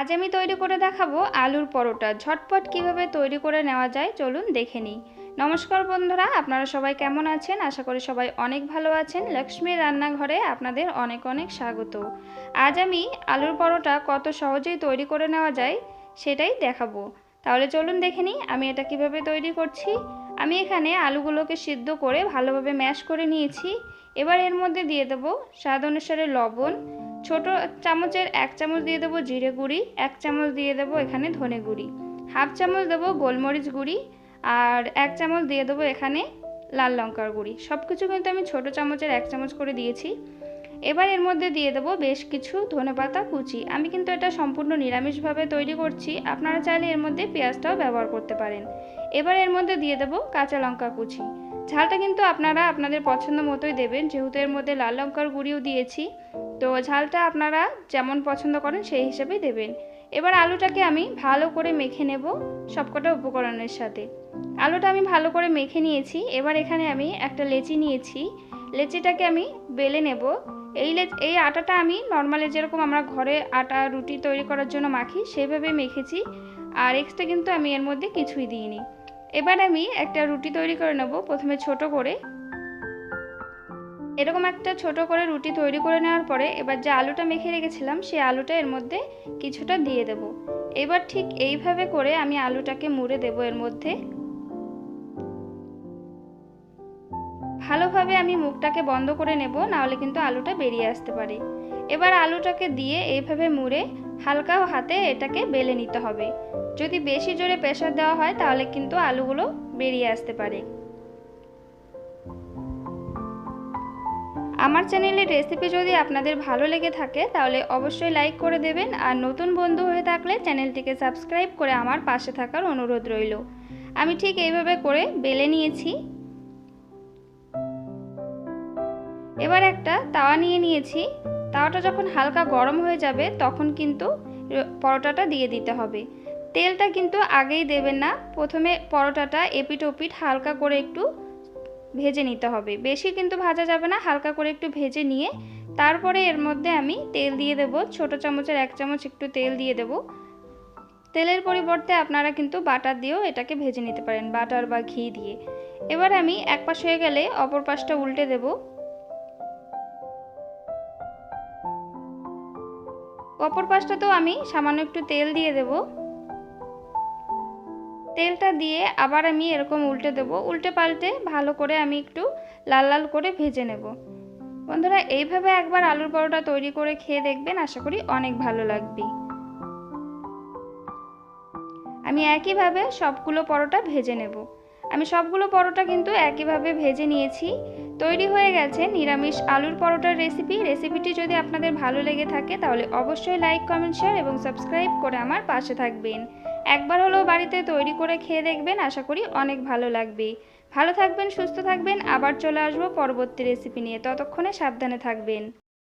আজ আমি তৈরি করে দেখাবো আলুর পরোটা। ঝটপট কীভাবে তৈরি করে নেওয়া যায় চলুন দেখে নিই। নমস্কার বন্ধুরা, আপনারা সবাই কেমন আছেন? আশা করি সবাই অনেক ভালো আছেন। লক্ষ্মীর রান্নাঘরে আপনাদের অনেক অনেক স্বাগত। আজ আমি আলুর পরোটা কত সহজেই তৈরি করে নেওয়া যায় সেটাই দেখাবো। তাহলে চলুন দেখে নিই আমি এটা কীভাবে তৈরি করছি। আমি এখানে আলুগুলোকে সিদ্ধ করে ভালোভাবে ম্যাশ করে নিয়েছি। এবার এর মধ্যে দিয়ে দেবো স্বাদ অনুসারে লবণ ছোট চামচের এক চামচ দিয়ে দেবো জিরে গুঁড়ি, এক চামচ দিয়ে দেবো এখানে ধনে গুঁড়ি, হাফ চামচ দেবো গোলমরিচ গুঁড়ি আর এক চামচ দিয়ে দেবো এখানে লাল লঙ্কার গুঁড়ি। সব কিছু কিন্তু আমি ছোট চামচের এক চামচ করে দিয়েছি। এবার এর মধ্যে দিয়ে দেবো বেশ কিছু ধনেপাতা কুচি। আমি কিন্তু এটা সম্পূর্ণ নিরামিষভাবে তৈরি করছি। আপনারা চাইলে এর মধ্যে পেঁয়াজটাও ব্যবহার করতে পারেন। এবার এর মধ্যে দিয়ে দেবো কাঁচা লঙ্কা কুচি। ঝালটা কিন্তু আপনারা আপনাদের পছন্দ মতোই দেবেন। যেহেতু এর মধ্যে লাল লঙ্কার গুঁড়িও দিয়েছি। তো ঝালটা আপনারা যেমন পছন্দ করেন সেই হিসেবেই দেবেন। এবার আলুটাকে আমি ভালো করে মেখে নেব সবকটা উপকরণের সাথে। আলুটা আমি ভালো করে মেখে নিয়েছি। এবার এখানে আমি একটা লেচি নিয়েছি। লেচিটাকে আমি বেলে নেব। এই লে এই আটাটা আমি নর্মালি যেরকম আমরা ঘরে আটা, রুটি তৈরি করার জন্য মাখি, সেভাবে মেখেছি। আর এক্সট্রা কিন্তু আমি এর মধ্যে কিছুই দিইনি। এবার আমি একটা রুটি তৈরি করে নেব প্রথমে ছোট করে। এরকম একটা ছোট করে রুটি তৈরি করে নেওয়ার পরে এবার যে আলুটা মেখে রেখেছিলাম, সেই আলুটা এর মধ্যে কিছুটা দিয়ে দেব। এবার ঠিক এইভাবে করে আমি আলুটাকে মুড়ে দেব এর মধ্যে। ভালোভাবে আমি মুখটাকে বন্ধ করে নেব, নাহলে কিন্তু আলুটা বেরিয়ে আসতে পারে। এবার আলুটাকে দিয়ে এইভাবে মুড়ে হালকা হাতে এটাকে বেলে নিতে হবে। যদি বেশি জোরে প্রেশার দেওয়া হয়, তাহলে কিন্তু আলুগুলো বেরিয়ে আসতে পারে। আমার চ্যানেলের রেসিপি যদি আপনাদের ভালো লেগে থাকে, তাহলে অবশ্যই লাইক করে দেবেন। আর নতুন বন্ধু হয়ে থাকলে চ্যানেলটিকে সাবস্ক্রাইব করে আমার পাশে থাকার অনুরোধ রইল। আমি ঠিক এইভাবে করে বেলে নিয়েছি। এবার একটা তাওয়া নিয়ে নিয়েছি। তাওয়াটা যখন হালকা গরম হয়ে যাবে, তখন কিন্তু পরোটাটা দিয়ে দিতে হবে। তেলটা কিন্তু আগেই দেবেন না। প্রথমে পরোটাটা এপিট ওপিট হালকা করে একটু ভেজে নিতে হবে। বেশি কিন্তু ভাজা যাবে না, হালকা করে একটু ভেজে নিয়ে তারপরে এর মধ্যে আমি তেল দিয়ে দেব। ছোট চামচের এক চামচ একটু তেল দিয়ে দেব। তেলের পরিবর্তে আপনারা কিন্তু বাটার দিয়েও এটাকে ভেজে নিতে পারেন, বাটার বা ঘি দিয়ে। এবার আমি এক পাশ হয়ে গেলে অপর পাশটা উল্টে দেব। অপর পাশটাতেও আমি সামান্য একটু তেল দিয়ে দেবো। তেলটা দিয়ে আবার আমি এরকম উল্টে দেবো। উল্টে পাল্টে ভালো করে আমি একটু লাল লাল করে ভেজে নেব। বন্ধুরা, এইভাবে একবার আলুর পরোটা তৈরি করে খেয়ে দেখবেন, আশা করি অনেক ভালো লাগবে। আমি একইভাবে সবগুলো পরোটা ভেজে নেব। আমি সবগুলো পরোটা কিন্তু একইভাবে ভেজে নিয়েছি। তৈরি হয়ে গেছে নিরামিষ আলুর পরোটার রেসিপি। রেসিপিটি যদি আপনাদের ভালো লেগে থাকে, তাহলে অবশ্যই লাইক, কমেন্ট, শেয়ার এবং সাবস্ক্রাইব করে আমার পাশে থাকবেন। একবার হলেও বাড়িতে তৈরি করে খেয়ে দেখবেন, আশা করি অনেক ভালো লাগবে। ভালো থাকবেন, সুস্থ থাকবেন, আবার চলে আসব পরবর্তী রেসিপি নিয়ে। ততক্ষণে সাবধানে থাকবেন।